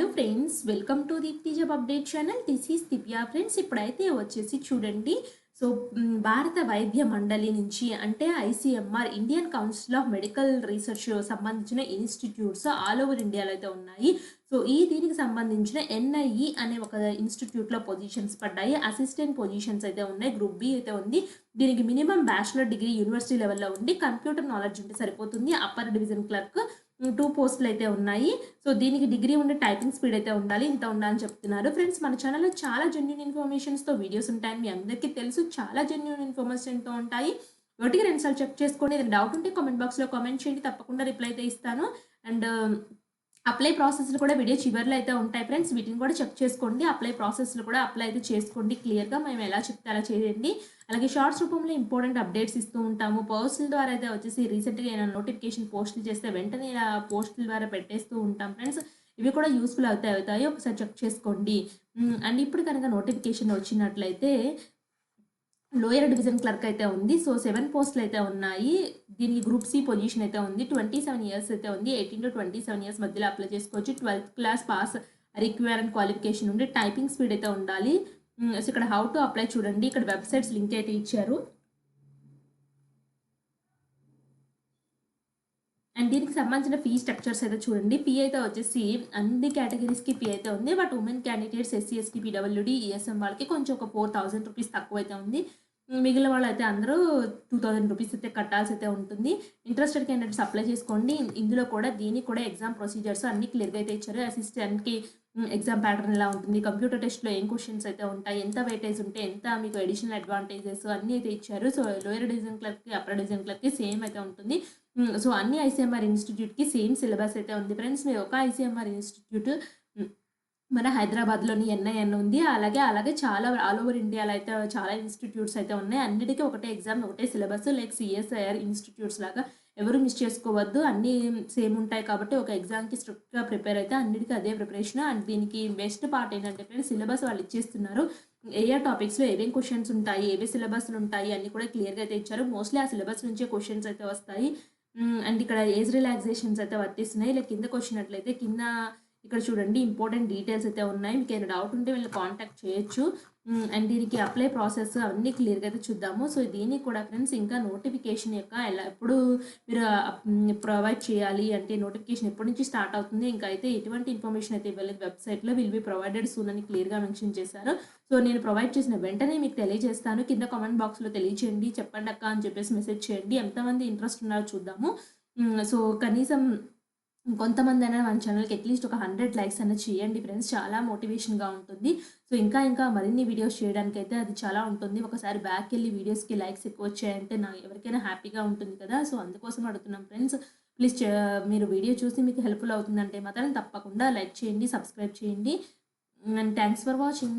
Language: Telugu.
Hello friends welcome to Deepthi job update channel this is Divya friends ఇప్పుడైతే వచ్చేసి చూడండి. సో భారత వైద్య మండలి నుంచి అంటే ICMR Indian Council of Medical Research సంబంధించిన ఇన్స్టిట్యూట్స్ ఆల్ ఓవర్ ఇండియాలో అయితే ఉన్నాయి. సో ఈ దీనికి సంబంధించిన ఎన్ఐఈ అనే ఒక ఇన్స్టిట్యూట్లో పొజిషన్స్ పడ్డాయి. అసిస్టెంట్ పొజిషన్స్ అయితే ఉన్నాయి. గ్రూప్ బి అయితే ఉంది. దీనికి మినిమం బ్యాచిలర్ డిగ్రీ యూనివర్సిటీ లెవెల్లో ఉండి కంప్యూటర్ నాలెడ్జ్ ఉంటే సరిపోతుంది. అప్పర్ డివిజన్ క్లర్క్ టూ పోస్టులు అయితే ఉన్నాయి. సో దీనికి డిగ్రీ ఉండే టైపింగ్ స్పీడ్ అయితే ఉండాలి. ఇంత ఉండాలని చెప్తున్నారు. ఫ్రెండ్స్ మన ఛానల్లో చాలా జెన్యున్ ఇన్ఫర్మేషన్స్తో వీడియోస్ ఉంటాయని మీ అందరికీ తెలుసు చాలా జెన్యున్ ఇన్ఫర్మేషన్తో ఉంటాయి. ఒకటికి రెండు సార్లు చెక్ చేసుకోండి. ఏదైనా డౌట్ ఉంటే కామెంట్ బాక్స్లో కామెంట్ చేయండి. తప్పకుండా రిప్లై అయితే ఇస్తాను. అండ్ అప్లై ప్రాసెస్లు కూడా వీడియో చివరిలో అయితే ఉంటాయి ఫ్రెండ్స్ వీటిని కూడా చెక్ చేసుకోండి. అప్లై ప్రాసెస్లు కూడా అప్లై అయితే చేసుకోండి. క్లియర్గా మేము ఎలా చెప్తే అలా చేయండి. అలాగే షార్ట్స్ రూపంలో ఇంపార్టెంట్ అప్డేట్స్ ఇస్తూ ఉంటాము. పోస్టుల ద్వారా అయితే వచ్చేసి రీసెంట్గా ఏమైనా నోటిఫికేషన్ పోస్టులు చేస్తే వెంటనే ఇలా పోస్టుల ద్వారా పెట్టేస్తూ ఉంటాం ఫ్రెండ్స్ ఇవి కూడా యూస్ఫుల్ అవుతాయి అవుతాయి. ఒకసారి చెక్ చేసుకోండి. అండ్ ఇప్పుడు కనుక నోటిఫికేషన్ వచ్చినట్లయితే లోయర్ డివిజన్ క్లర్క్ అయితే ఉంది. సో సెవెన్ పోస్టులు అయితే ఉన్నాయి. దీనికి గ్రూప్ సి పొజిషన్ అయితే ఉంది. ట్వంటీ సెవెన్ ఇయర్స్ అయితే ఉంది. Eighteen to twenty seven years మధ్యలో అప్లై చేసుకోవచ్చు. Twelfth class pass requirement qualification ఉండి టైపింగ్ స్పీడ్ అయితే ఉండాలి. సో ఇక్కడ హౌ టు అప్లై చూడండి. ఇక్కడ వెబ్సైట్స్ లింక్ అయితే ఇచ్చారు. అండ్ దీనికి సంబంధించిన ఫీ స్ట్రక్చర్స్ అయితే చూడండి. పి అయితే వచ్చేసి అన్ని కేటగిరీస్కి ఫీ అయితే ఉంది. But women candidates SC ST PWD ESM వాళ్ళకి కొంచెం ఒక ఫోర్ థౌసండ్ రూపీస్ తక్కువ అయితే ఉంది. మిగిలిన వాళ్ళు అయితే అందరూ టూ థౌజండ్ రూపీస్ అయితే కట్టాల్సి అయితే ఉంటుంది. ఇంట్రెస్టెడ్ క్యాండిడేట్స్ అప్లై చేసుకోండి. ఇందులో కూడా దీనికి కూడా ఎగ్జామ్ ప్రొసీజర్స్ అన్ని క్లియర్గా అయితే ఇచ్చారు. అసిస్టెంట్కి ఎగ్జామ్ ప్యాటర్న్ ఎలా ఉంటుంది? కంప్యూటర్ టెస్ట్లో ఏం క్వశ్చన్స్ అయితే ఉంటాయి? ఎంత వెయిటేజ్ ఉంటే ఎంత మీకు అడిషనల్ అడ్వాంటేజెస్ అన్నీ అయితే ఇచ్చారు. సో లోయర్ డివిజన్ క్లర్క్కి అప్పర్ డివిజన్ క్లర్క్కి సేమ్ అయితే ఉంటుంది. సో అన్ని ఐసీఎంఆర్ ఇన్స్టిట్యూట్కి సేమ్ సిలబస్ అయితే ఉంది ఫ్రెండ్స్. మీరు ఒక ఐసీఎంఆర్ ఇన్స్టిట్యూట్ మన హైదరాబాద్లోని ఎన్ఐఎన్ ఉంది. అలాగే అలాగే చాలా ఆల్ ఓవర్ ఇండియాలో అయితే చాలా ఇన్స్టిట్యూట్స్ అయితే ఉన్నాయి. అన్నిటికీ ఒకటే ఎగ్జామ్ ఒకటే సిలబస్ లైక్ సిఎస్ఐఆర్ ఇన్స్టిట్యూట్స్ లాగా ఎవరు మిస్ చేసుకోవద్దు. అన్నీ సేమ్ ఉంటాయి కాబట్టి ఒక ఎగ్జామ్కి స్ట్రిక్ట్గా ప్రిపేర్ అయితే అన్నిటికీ అదే ప్రిపరేషన్. అండ్ దీనికి బెస్ట్ పార్ట్ ఏంటంటే ఫ్రెండ్స్ సిలబస్ వాళ్ళు ఇచ్చేస్తున్నారు. ఏ ఏ టాపిక్స్లో ఏమేమి క్వశ్చన్స్ ఉంటాయి ఏవే సిలబస్లు ఉంటాయి అన్ని కూడా క్లియర్గా అయితే ఇచ్చారు. మోస్ట్లీ ఆ సిలబస్ నుంచే క్వశ్చన్స్ అయితే వస్తాయి. అండ్ ఇక్కడ ఏజ్ రిలాక్సేషన్స్ అయితే వర్తిస్తున్నాయి. ఇలా కిందకు వచ్చినట్లయితే కింద ఇక్కడ చూడండి ఇంపార్టెంట్ డీటెయిల్స్ అయితే ఉన్నాయి. మీకు ఏదైనా డౌట్ ఉంటే వీళ్ళు కాంటాక్ట్ చేయొచ్చు. అండ్ దీనికి అప్లై ప్రాసెస్ అవన్నీ క్లియర్గా అయితే చూద్దాము. సో దీనికి కూడా ఫ్రెండ్స్ ఇంకా నోటిఫికేషన్ యొక్క ఎలా ఎప్పుడు మీరు ప్రొవైడ్ చేయాలి అంటే నోటిఫికేషన్ ఎప్పటి నుంచి స్టార్ట్ అవుతుంది? ఇంకా అయితే ఎటువంటి ఇన్ఫర్మేషన్ అయితే ఇవ్వలేదు. వెబ్సైట్లో విల్ బి ప్రొవైడెడ్ సూన్ అని క్లియర్గా మెన్షన్ చేశారు. సో నేను ప్రొవైడ్ చేసిన వెంటనే మీకు తెలియజేస్తాను. కింద కామెంట్ బాక్స్లో తెలియచేయండి. చెప్పండి అక్క అని చెప్పేసి మెసేజ్ చేయండి. ఎంతమంది ఇంట్రెస్ట్ ఉన్నారో చూద్దాము. సో కనీసం కొంతమంది అయినా మన ఛానల్కి అట్లీస్ట్ ఒక హండ్రెడ్ లైక్స్ అన్న చేయండి ఫ్రెండ్స్ చాలా మోటివేషన్గా ఉంటుంది. సో ఇంకా ఇంకా మరిన్ని వీడియోస్ చేయడానికి అయితే అది చాలా ఉంటుంది. ఒకసారి బ్యాక్ వెళ్ళి వీడియోస్కి లైక్స్ ఎక్కువ వచ్చాయంటే నా ఎవరికైనా హ్యాపీగా ఉంటుంది కదా. సో అందుకోసం అడుగుతున్నాం ఫ్రెండ్స్ ప్లీజ్ మీరు వీడియో చూసి మీకు హెల్ప్ఫుల్ అవుతుందంటే మాత్రం తప్పకుండా లైక్ చేయండి సబ్స్క్రైబ్ చేయండి. And thanks for watching